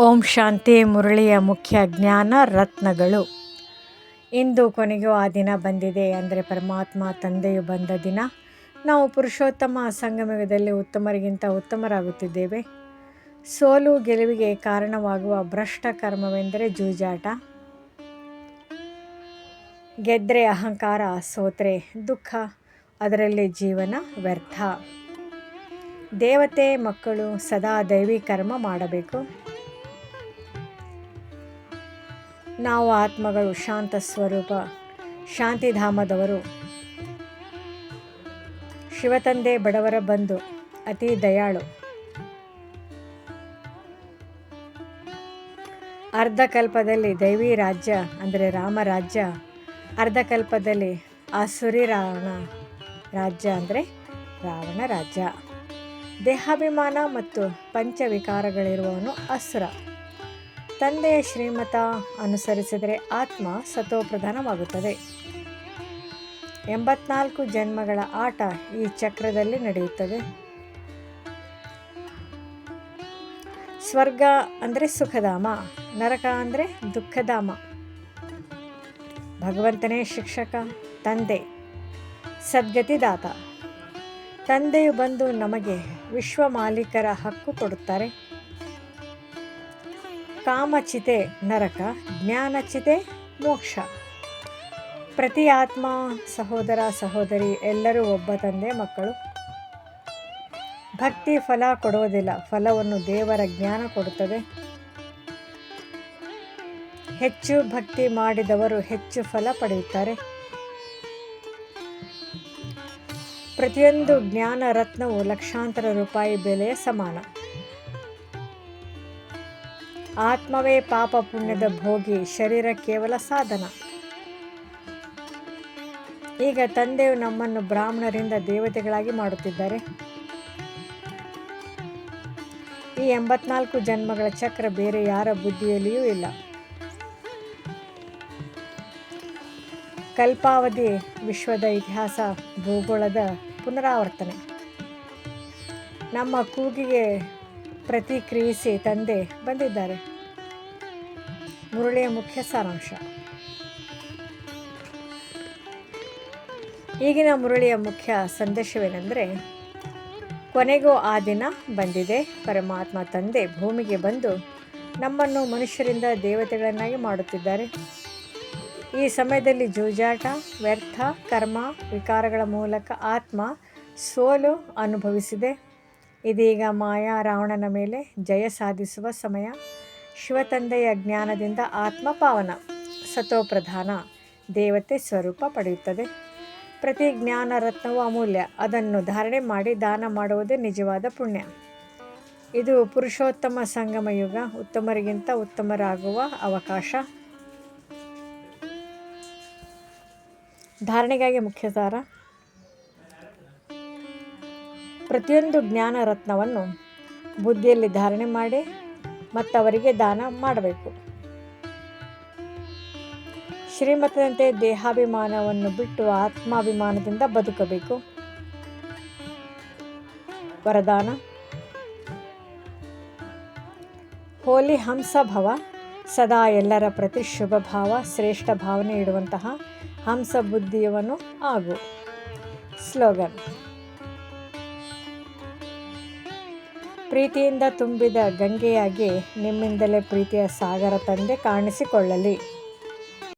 ಓಂ ಶಾಂತಿ ಮುರಳಿಯ ಮುಖ್ಯ ಜ್ಞಾನ ರತ್ನಗಳು. ಇಂದು ಕೊನೆಗೂ ಆ ದಿನ ಬಂದಿದೆ ಅಂದರೆ ಪರಮಾತ್ಮ ತಂದೆಯು ಬಂದ ದಿನ. ನಾವು ಪುರುಷೋತ್ತಮ ಸಂಗಮದಲ್ಲಿ ಉತ್ತಮರಿಗಿಂತ ಉತ್ತಮರಾಗುತ್ತಿದ್ದೇವೆ. ಸೋಲು ಗೆಲುವಿಗೆ ಕಾರಣವಾಗುವ ಭ್ರಷ್ಟ ಕರ್ಮವೆಂದರೆ ಜೂಜಾಟ. ಗೆದ್ರೆ ಅಹಂಕಾರ, ಸೋತ್ರೆ ದುಃಖ, ಅದರಲ್ಲಿ ಜೀವನ ವ್ಯರ್ಥ. ದೇವತೆ ಮಕ್ಕಳು ಸದಾ ದೈವಿ ಕರ್ಮ ಮಾಡಬೇಕು. ನಾವು ಆತ್ಮಗಳು, ಶಾಂತ ಸ್ವರೂಪ, ಶಾಂತಿಧಾಮದವರು. ಶಿವತಂದೆ ಬಡವರ ಬಂಧು, ಅತಿ ದಯಾಳು. ಅರ್ಧಕಲ್ಪದಲ್ಲಿ ದೈವಿ ರಾಜ್ಯ, ಅಂದರೆ ರಾಮರಾಜ್ಯ ಅರ್ಧಕಲ್ಪದಲ್ಲಿ ಆಸುರಿ ರಾವಣ ರಾಜ್ಯ, ಅಂದರೆ ರಾವಣ ರಾಜ್ಯ. ದೇಹಾಭಿಮಾನ ಮತ್ತು ಪಂಚವಿಕಾರಗಳಿರುವವನು ಅಸುರ. ತಂದೆಯ ಶ್ರೀಮತ ಅನುಸರಿಸಿದರೆ ಆತ್ಮ ಸತೋಪ್ರಧಾನವಾಗುತ್ತದೆ ಎಂಬತ್ನಾಲ್ಕು ಜನ್ಮಗಳ ಆಟ ಈ ಚಕ್ರದಲ್ಲಿ ನಡೆಯುತ್ತದೆ. ಸ್ವರ್ಗ ಅಂದರೆ ಸುಖಧಾಮ, ನರಕ ಅಂದರೆ ದುಃಖಧಾಮ. ಭಗವಂತನೇ ಶಿಕ್ಷಕ, ತಂದೆ, ಸದ್ಗತಿದಾತ. ತಂದೆಯು ಬಂದು ನಮಗೆ ವಿಶ್ವ ಮಾಲೀಕರ ಹಕ್ಕು ಕೊಡುತ್ತಾರೆ. ಕಾಮಚಿತೆ ನರಕ, ಜ್ಞಾನಚಿತೆ ಮೋಕ್ಷ. ಪ್ರತಿ ಆತ್ಮ, ಸಹೋದರ, ಸಹೋದರಿ, ಎಲ್ಲರೂ ಒಬ್ಬ ತಂದೆ, ಮಕ್ಕಳು. ಭಕ್ತಿ ಫಲ ಕೊಡುವುದಿಲ್ಲ, ಫಲವನ್ನು ದೇವರ ಜ್ಞಾನ ಕೊಡುತ್ತದೆ. ಹೆಚ್ಚು ಭಕ್ತಿ ಮಾಡಿದವರು ಹೆಚ್ಚು ಫಲ ಪಡೆಯುತ್ತಾರೆ. ಪ್ರತಿಯೊಂದು ಜ್ಞಾನ ರತ್ನವು ಲಕ್ಷಾಂತರ ರೂಪಾಯಿ ಬೆಲೆಯ ಸಮಾನ. ಆತ್ಮವೇ ಪಾಪ ಪುಣ್ಯದ ಭೋಗಿ, ಶರೀರ ಕೇವಲ ಸಾಧನ. ಈಗ ತಂದೆಯು ನಮ್ಮನ್ನು ಬ್ರಾಹ್ಮಣರಿಂದ ದೇವತೆಗಳಾಗಿ ಮಾಡುತ್ತಿದ್ದಾರೆ. ಈ ಎಂಬತ್ನಾಲ್ಕು ಜನ್ಮಗಳ ಚಕ್ರ ಬೇರೆ ಯಾರ ಬುದ್ಧಿಯಲ್ಲಿಯೂ ಇಲ್ಲ. ಕಲ್ಪಾವಧಿ ವಿಶ್ವದ ಇತಿಹಾಸ ಭೂಗೋಳದ ಪುನರಾವರ್ತನೆ. ನಮ್ಮ ಕೂಗಿಗೆ ಪ್ರತಿಕ್ರಿಯಿಸಿ ತಂದೆ ಬಂದಿದ್ದಾರೆ. ಮುರುಳಿಯ ಮುಖ್ಯ ಸಾರಾಂಶ. ಈಗಿನ ಮುರುಳಿಯ ಮುಖ್ಯ ಸಂದೇಶವೇನೆಂದರೆ, ಕೊನೆಗೂ ಆ ದಿನ ಬಂದಿದೆ. ಪರಮಾತ್ಮ ತಂದೆ ಭೂಮಿಗೆ ಬಂದು ನಮ್ಮನ್ನು ಮನುಷ್ಯರಿಂದ ದೇವತೆಗಳನ್ನಾಗಿ ಮಾಡುತ್ತಿದ್ದಾರೆ. ಈ ಸಮಯದಲ್ಲಿ ಜೂಜಾಟ, ವ್ಯರ್ಥ, ಕರ್ಮ, ವಿಕಾರಗಳ ಮೂಲಕ ಆತ್ಮ ಸೋಲು ಅನುಭವಿಸಿದೆ. ಇದೀಗ ಮಾಯಾ ರಾವಣನ ಮೇಲೆ ಜಯ ಸಾಧಿಸುವ ಸಮಯ. ಶಿವತಂದೆಯ ಜ್ಞಾನದಿಂದ ಆತ್ಮ ಪಾವನ ಸತೋಪ್ರಧಾನ ದೇವತೆ ಸ್ವರೂಪ ಪಡೆಯುತ್ತದೆ. ಪ್ರತಿ ಜ್ಞಾನ ರತ್ನವು ಅಮೂಲ್ಯ. ಅದನ್ನು ಧಾರಣೆ ಮಾಡಿ ದಾನ ಮಾಡುವುದೇ ನಿಜವಾದ ಪುಣ್ಯ. ಇದು ಪುರುಷೋತ್ತಮ ಸಂಗಮ ಯುಗ. ಉತ್ತಮರಿಗಿಂತ ಉತ್ತಮರಾಗುವ ಅವಕಾಶ. ಧಾರಣೆಗಾಗಿ ಮುಖ್ಯ ಸಾರ. ಪ್ರತಿಯೊಂದು ಜ್ಞಾನ ರತ್ನವನ್ನು ಬುದ್ಧಿಯಲ್ಲಿ ಧಾರಣೆ ಮಾಡಿ ಮತ್ತವರಿಗೆ ದಾನ ಮಾಡಬೇಕು. ಶ್ರೀಮತದಂತೆ ದೇಹಾಭಿಮಾನವನ್ನು ಬಿಟ್ಟು ಆತ್ಮಾಭಿಮಾನದಿಂದ ಬದುಕಬೇಕು. ವರದಾನ. ಹೋಲಿ ಹಂಸ ಭವ, ಸದಾ ಎಲ್ಲರ ಪ್ರತಿ ಶುಭ ಭಾವ, ಶ್ರೇಷ್ಠ ಭಾವನೆ ಇಡುವಂತಹ ಹಂಸ ಬುದ್ಧಿಯವನು ಆಗು. ಸ್ಲೋಗನ್. ಪ್ರೀತಿಯಿಂದ ತುಂಬಿದ ಗಂಗೆಯಾಗಿ ನಿಮ್ಮಿಂದಲೇ ಪ್ರೀತಿಯ ಸಾಗರ ತಂದೆ ಕಾಣಿಸಿಕೊಳ್ಳಲಿ.